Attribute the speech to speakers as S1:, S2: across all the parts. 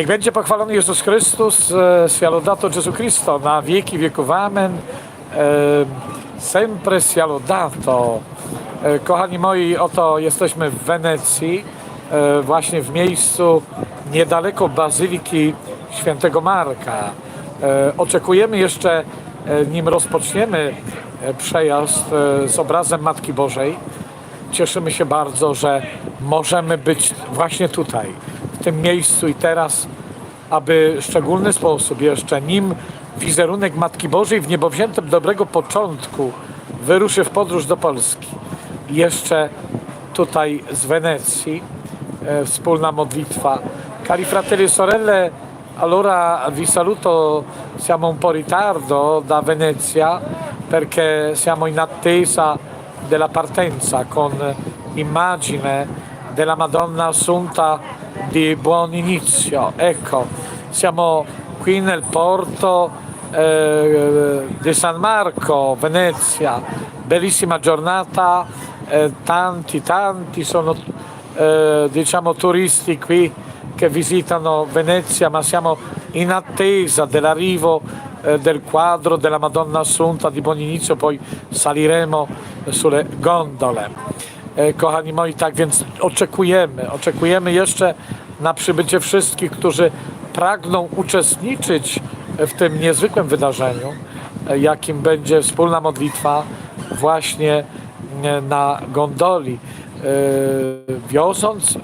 S1: Niech będzie pochwalony Jezus Chrystus, e, sia lodato Gesù Cristo, na wieki wieków amen. E, Sempre sia lodato. E, Kochani moi, oto jesteśmy w Wenecji, właśnie w miejscu niedaleko Bazyliki Świętego Marka. Oczekujemy jeszcze, nim rozpoczniemy przejazd z obrazem Matki Bożej, Cieszymy się bardzo, że możemy być właśnie tutaj, tym miejscu i teraz, aby w szczególny sposób jeszcze nim wizerunek Matki Bożej w niebowziętym dobrego początku wyruszy w podróż do Polski. Jeszcze tutaj z Wenecji e, wspólna modlitwa. Cari fratelli e sorelle, allora vi saluto, siamo un po' ritardo da Venezia perché siamo in attesa della partenza con immagine della Madonna Assunta di buon inizio. Ecco, siamo qui nel porto eh, di San Marco, Venezia, bellissima giornata, eh, tanti tanti sono eh, diciamo turisti qui che visitano Venezia, ma siamo in attesa dell'arrivo eh, del quadro della Madonna Assunta di buon inizio, poi saliremo sulle gondole. E, Kochani moi, tak więc oczekujemy, oczekujemy jeszcze na przybycie wszystkich, którzy pragną uczestniczyć w tym niezwykłym wydarzeniu, e, jakim będzie wspólna modlitwa właśnie e, na gondoli, wioząc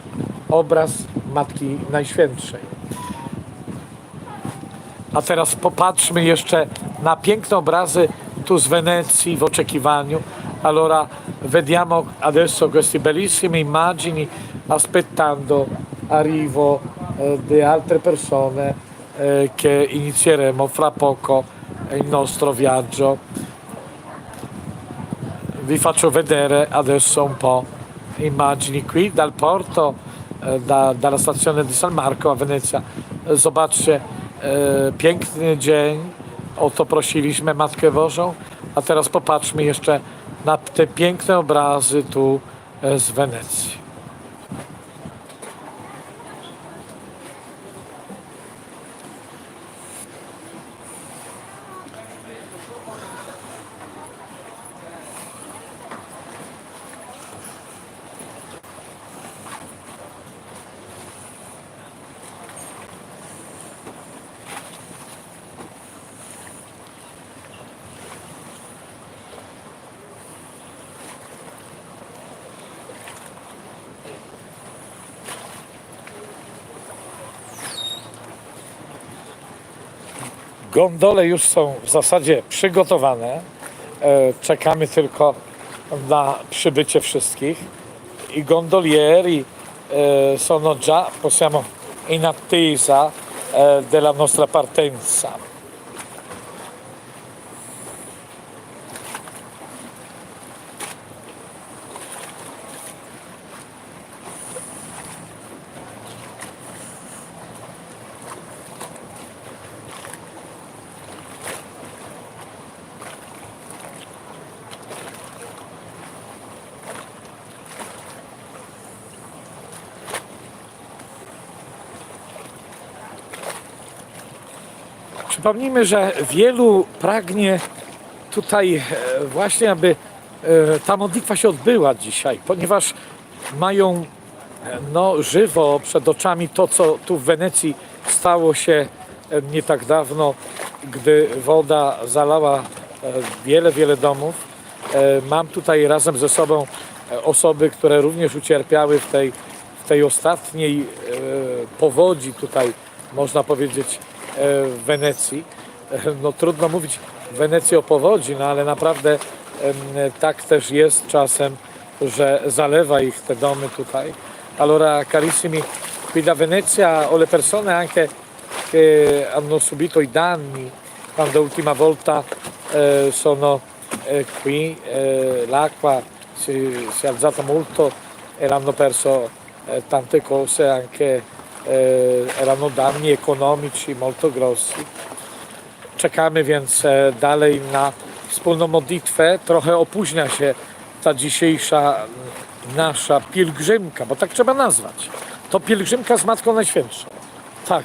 S1: obraz Matki Najświętszej. A teraz popatrzmy jeszcze na piękne obrazy tu z Wenecji w oczekiwaniu. Allora vediamo adesso queste bellissime immagini aspettando arrivo eh, di altre persone eh, che inizieremo fra poco il nostro viaggio. Vi faccio vedere adesso un po' immagini qui dal porto, e, da, dalla stazione di San Marco a Wenecja. E, Zobaczcie, e, piękny dzień. O to prosiliśmy Matkę Bożą. A teraz popatrzmy jeszcze na te piękne obrazy tu e, z Wenecji. Gondole już są w zasadzie przygotowane. E, Czekamy tylko na przybycie wszystkich. I gondolieri e, sono già, possiamo in attesa eh, della nostra partenza. Przypomnijmy, że wielu pragnie tutaj e, właśnie, aby e, ta modlitwa się odbyła dzisiaj, ponieważ mają e, no, żywo przed oczami to, co tu w Wenecji stało się nie tak dawno, gdy woda zalała wiele, wiele domów. Mam tutaj razem ze sobą osoby, które również ucierpiały w tej, w tej ostatniej powodzi tutaj, można powiedzieć, w Wenecji. E, No trudno mówić w Wenecji o powodzi, no ale naprawdę tak też jest czasem, że zalewa ich te domy tutaj. Allora carissimi, qui da Venezia ho le persone anche che hanno subito i danni quando l'ultima volta eh, sono eh, qui, eh, l'acqua si, si è alzata molto e hanno perso eh, tante cose, anche erano danni economici molto grossi. Czekamy więc e, dalej na wspólną modlitwę. Trochę opóźnia się ta dzisiejsza nasza pielgrzymka, bo tak trzeba nazwać. To pielgrzymka z Matką Najświętszą. Tak,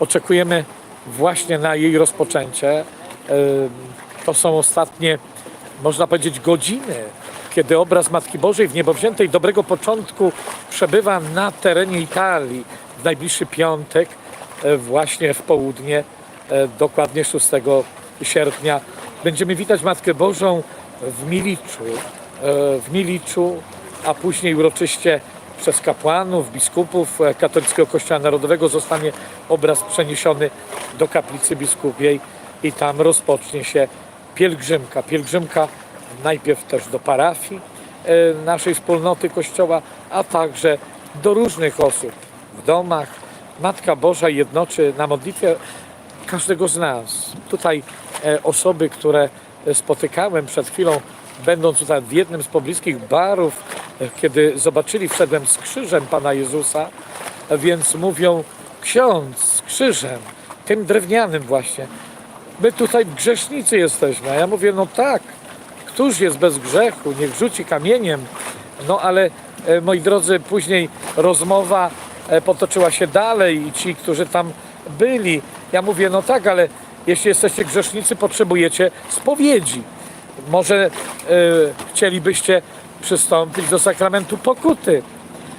S1: oczekujemy właśnie na jej rozpoczęcie. Em, To są ostatnie, można powiedzieć, godziny, kiedy obraz Matki Bożej w niebowziętej dobrego początku przebywa na terenie Italii w najbliższy piątek, e, właśnie w południe, e, dokładnie 6 sierpnia. Będziemy witać Matkę Bożą w Miliczu, e, w Miliczu, a później uroczyście przez kapłanów, biskupów katolickiego Kościoła Narodowego zostanie obraz przeniesiony do kaplicy biskupiej i tam rozpocznie się pielgrzymka. Pielgrzymka najpierw też do parafii naszej wspólnoty Kościoła, a także do różnych osób w domach. Matka Boża jednoczy na modlitwie każdego z nas. Tutaj e, osoby, które e, spotykałem przed chwilą, będąc tutaj w jednym z pobliskich barów, e, kiedy zobaczyli, wszedłem z krzyżem Pana Jezusa, więc mówią, ksiądz z krzyżem, tym drewnianym właśnie. My tutaj grzesznicy jesteśmy. A ja mówię, no tak, któż jest bez grzechu, niech rzuci kamieniem. No ale moi drodzy, później rozmowa potoczyła się dalej i ci, którzy tam byli. Ja mówię, no tak, ale jeśli jesteście grzesznicy, potrzebujecie spowiedzi. Może e, chcielibyście przystąpić do sakramentu pokuty.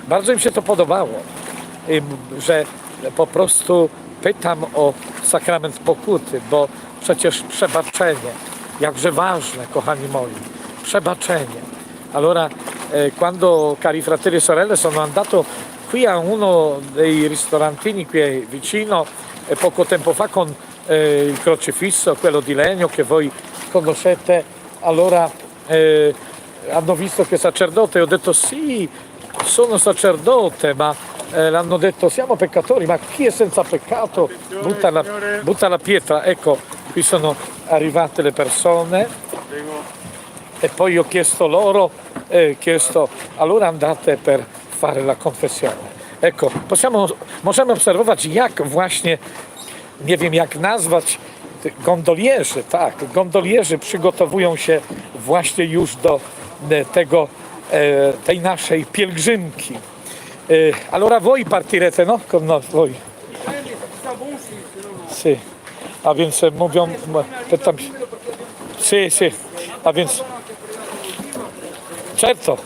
S1: Bardzo im się to podobało, Ym, że po prostu pytam o sakrament pokuty, bo przecież przebaczenie, jakże ważne, kochani moi, przebaczenie. Allora, eh, quando cari fratelli e sorelle sono andato qui a uno dei ristorantini qui vicino eh, poco tempo fa con eh, il crocifisso, quello di legno che voi conoscete, allora eh, hanno visto che sacerdote, ho detto sì, sono sacerdote, ma eh, l'hanno detto siamo peccatori, ma chi è senza peccato? Butta la, butta la pietra. Ecco, qui sono arrivate le persone. E poi ho chiesto loro, eh, chiesto allora andate per fare la confessione. Possiamo, możemy obserwować jak właśnie, nie wiem jak nazwać, gondolierzy, tak, gondolierzy przygotowują się właśnie już do e, tego, e, tej naszej pielgrzymki. E, Allora voi partirete, no? Con noi, voi. Sì. A więc mówią, pytam się. Sì, sì. A więc Certo.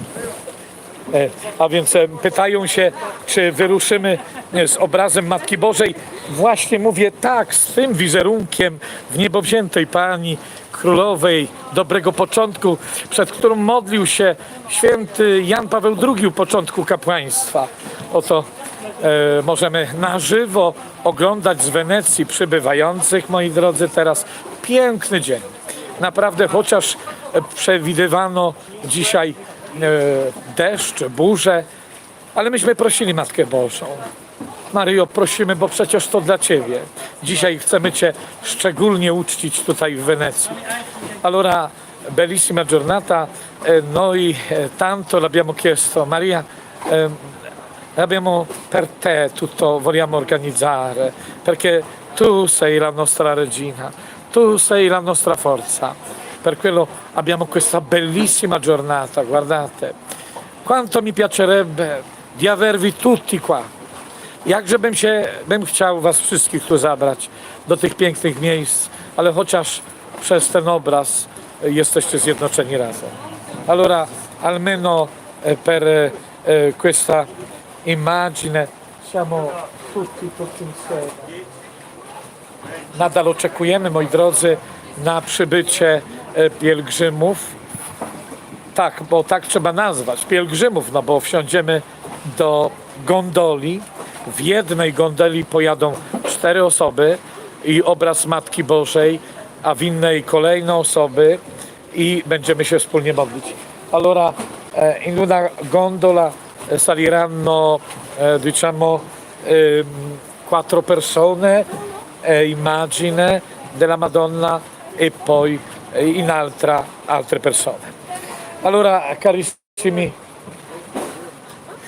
S1: E, A więc e, pytają się, czy wyruszymy e, z obrazem Matki Bożej. Właśnie mówię tak, z tym wizerunkiem w niebowziętej Pani Królowej dobrego początku, przed którą modlił się święty Jan Paweł II u początku kapłaństwa. Oto e, możemy na żywo oglądać z Wenecji przybywających, moi drodzy, teraz piękny dzień. Naprawdę, chociaż przewidywano dzisiaj deszcz, burzę, ale myśmy prosili Matkę Bożą. Maryjo, prosimy, bo przecież to dla Ciebie. Dzisiaj chcemy Cię szczególnie uczcić tutaj w Wenecji. Allora, bellissima giornata, eh, noi eh, tanto l'abbiamo chiesto, Maria, ehm, abbiamo per te tutto vogliamo organizzare, perché tu sei la nostra regina, tu sei la nostra forza. Per quello abbiamo questa bellissima giornata, guardate. Quanto mi piacerebbe di avervi tutti qua. Jakże bym się, bym chciał was wszystkich tu zabrać do tych pięknych miejsc, ale chociaż przez ten obraz e, jesteście zjednoczeni razem. Allora, almeno eh, per eh, questa immagine siamo tutti, tutti insieme. Nadal oczekujemy, moi drodzy, na przybycie e, pielgrzymów. Tak, bo tak trzeba nazwać, pielgrzymów, no bo wsiądziemy do gondoli. W jednej gondoli pojadą cztery osoby i obraz Matki Bożej, a w innej kolejne osoby i będziemy się wspólnie modlić. Allora, eh, in una gondola eh, saliranno, diciamo, ehm, quattro persone, immagine della Madonna e poi in altra altre persone. Allora, carissimi,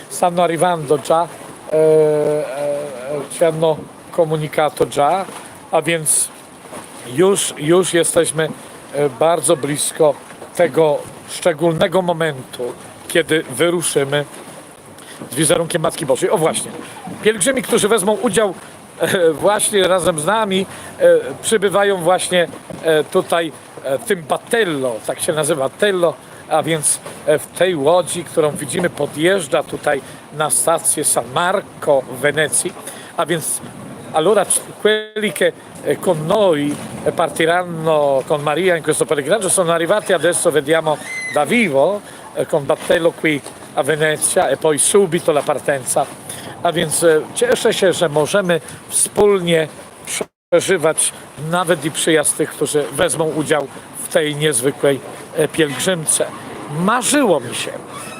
S1: stanno arrivando già, eh, eh, ci hanno komunikato già, a więc już, już jesteśmy e, bardzo blisko tego szczególnego momentu, kiedy wyruszymy z wizerunkiem Matki Bożej. O właśnie, pielgrzymi, którzy wezmą udział e, właśnie razem z nami e, przybywają właśnie tutaj w tym Batello, tak się nazywa Tello, a więc e, w tej łodzi, którą widzimy podjeżdża tutaj na stację San Marco w Wenecji, a więc Allora quelli che eh, con noi partiranno con Maria in questo pellegrinaggio sono arrivati adesso vediamo da vivo con Battello qui a Venezia e poi subito la partenza. A więc e, cieszę się, że możemy wspólnie przeżywać nawet i przyjazd tych, którzy wezmą udział w tej niezwykłej e, pielgrzymce. Marzyło mi się,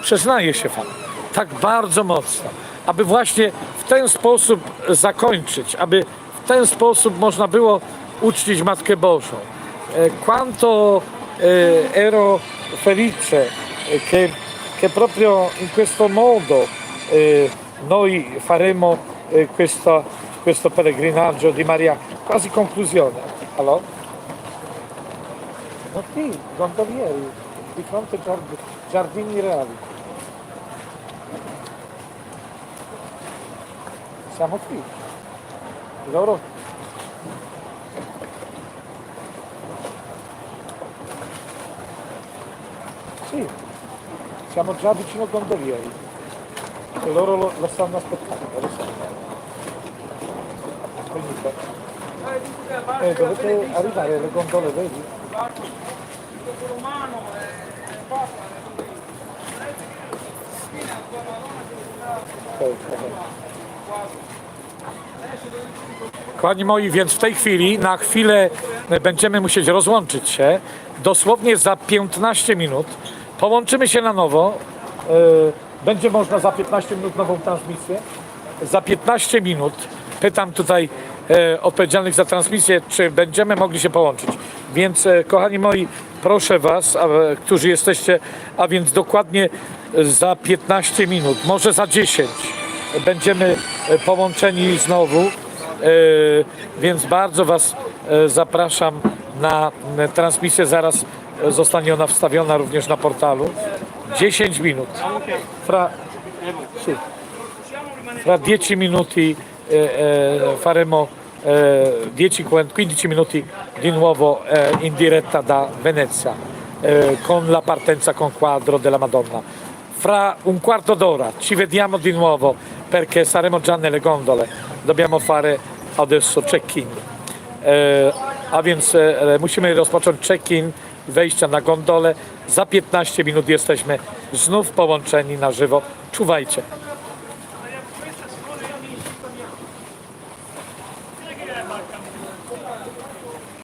S1: przyznaję się Wam, tak bardzo mocno, aby właśnie w ten sposób zakończyć, aby w ten sposób można było uczcić Matkę Bożą. E, Quanto eh, ero felice che, che proprio in questo modo noi faremo questa- questo pellegrinaggio di Maria, quasi conclusione. Allora? No qui, gondolieri, di fronte ai giard- giardini reali. Siamo qui. Loro Sì, siamo già vicino ai gondolieri. E loro lo, lo stanno aspettando. Lo sanno. Eh, dovete arrivare alle gondole, vedi? Ok, ok. Kochani moi, więc w tej chwili, na chwilę e, będziemy musieć rozłączyć się. Dosłownie za 15 minut. Połączymy się na nowo. E, Będzie można za 15 minut nową transmisję. Za 15 minut pytam tutaj e, odpowiedzialnych za transmisję, czy będziemy mogli się połączyć. Więc e, kochani moi, proszę Was, a, e, którzy jesteście, a więc dokładnie za 15 minut, może za 10 będziemy e, połączeni znowu. E, Więc bardzo Was e, zapraszam na e, transmisję. Zaraz e, zostanie ona wstawiona również na portalu. 10 minut. Fra. Fra 10 minuti eh, eh, faremo eh, 10, 15 minuti di nuovo eh, in diretta da Venezia eh, con la partenza con quadro della Madonna. Fra un quarto d'ora ci vediamo di nuovo perché saremo già nelle gondole. Dobbiamo fare adesso check-in. E, a więc e, musimy rozpocząć check-in wejścia na gondolę. Za 15 minut jesteśmy znów połączeni na żywo. Czuwajcie.